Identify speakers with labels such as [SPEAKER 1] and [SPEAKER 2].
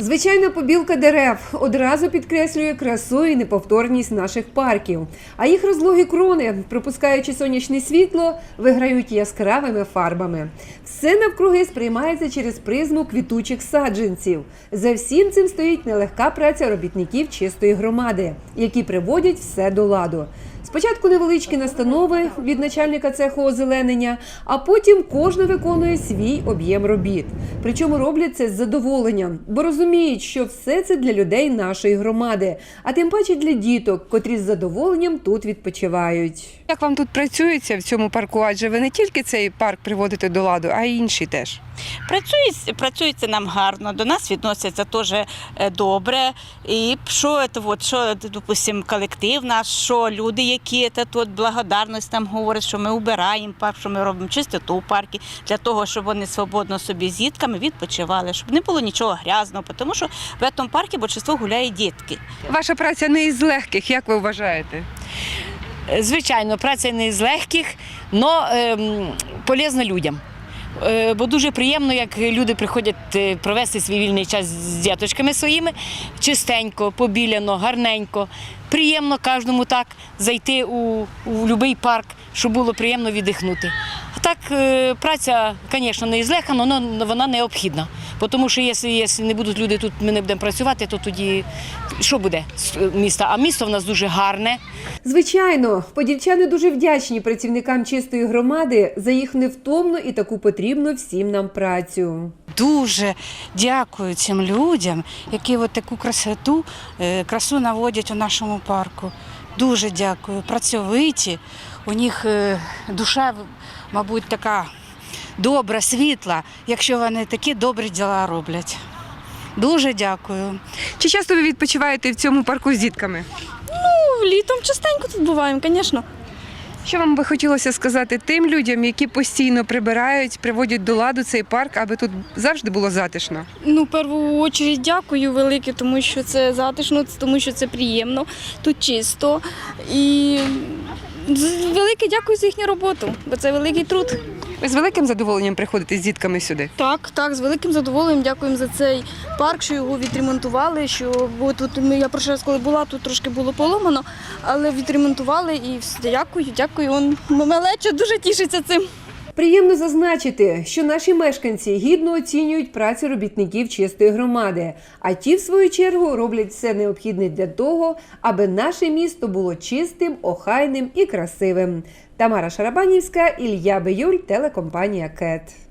[SPEAKER 1] Звичайна побілка дерев одразу підкреслює красу і неповторність наших парків. А їх розлогі крони, пропускаючи сонячне світло, виграють яскравими фарбами. Все навкруги сприймається через призму квітучих саджанців. За всім цим стоїть нелегка праця робітників чистої громади, які приводять все до ладу. Спочатку невеличкі настанови від начальника цеху озеленення, а потім кожна виконує свій об'єм робіт. Причому роблять це з задоволенням, бо розуміють, що все це для людей нашої громади, а тим паче для діток, котрі з задоволенням тут відпочивають.
[SPEAKER 2] Як вам тут працюється в цьому парку? Адже ви не тільки цей парк приводите до ладу, а й інші теж.
[SPEAKER 3] Працює, працюється нам гарно, до нас відносяться теж е, добре. І що, от, що допустим, колектив наш, що люди, які це тут благодарність нам говорять, що ми убираємо парк, що ми робимо чистоту у парку для того, щоб вони свободно собі з дітками відпочивали, щоб не було нічого грязного, тому що в цьому парку більшість гуляє дітки.
[SPEAKER 2] Ваша праця не із легких, як ви вважаєте?
[SPEAKER 4] Звичайно, праця не із легких, але ем, полезна людям. Е, Бо дуже приємно, як люди приходять е, провести свій вільний час з діточками своїми, чистенько, побіляно, гарненько. Приємно кожному так зайти у, у будь-який парк, щоб було приємно віддихнути. А так, е, праця, звісно, не із легка, але вона необхідна. Тому що якщо, не будуть люди тут, ми не будемо працювати, то тоді що буде з е, міста? А місто в нас дуже гарне.
[SPEAKER 1] Звичайно, подільчани дуже вдячні працівникам чистої громади за їх невтомну і таку потрібну всім нам працю.
[SPEAKER 5] Дуже дякую цим людям, які от таку красоту, е, красу наводять у нашому парку. Дуже дякую. Працьовиті. У них е, душа, мабуть, така добра, світла, якщо вони такі добрі діла роблять. Дуже дякую.
[SPEAKER 2] Чи часто ви відпочиваєте в цьому парку з дітками?
[SPEAKER 6] Ну, Літом частенько тут буваємо, звісно.
[SPEAKER 2] Що вам би хотілося сказати тим людям, які постійно прибирають, приводять до ладу цей парк, аби тут завжди було затишно?
[SPEAKER 6] Ну, в першу чергу дякую велике, тому що це затишно, тому що це приємно, тут чисто. І велике дякую за їхню роботу, бо це великий труд.
[SPEAKER 2] Ви з великим задоволенням приходите з дітками сюди?
[SPEAKER 6] Так, так, з великим задоволенням дякуємо за цей парк, що його відремонтували. Що бо тут я перший раз, коли була, тут трошки було поломано, але відремонтували і все, дякую, дякую. Он малеча дуже тішиться цим.
[SPEAKER 1] Приємно зазначити, що наші мешканці гідно оцінюють працю робітників чистої громади, а ті, в свою чергу, роблять все необхідне для того, аби наше місто було чистим, охайним і красивим. Тамара Шарабанівська, Ілья Биюль, телекомпанія КЕТ.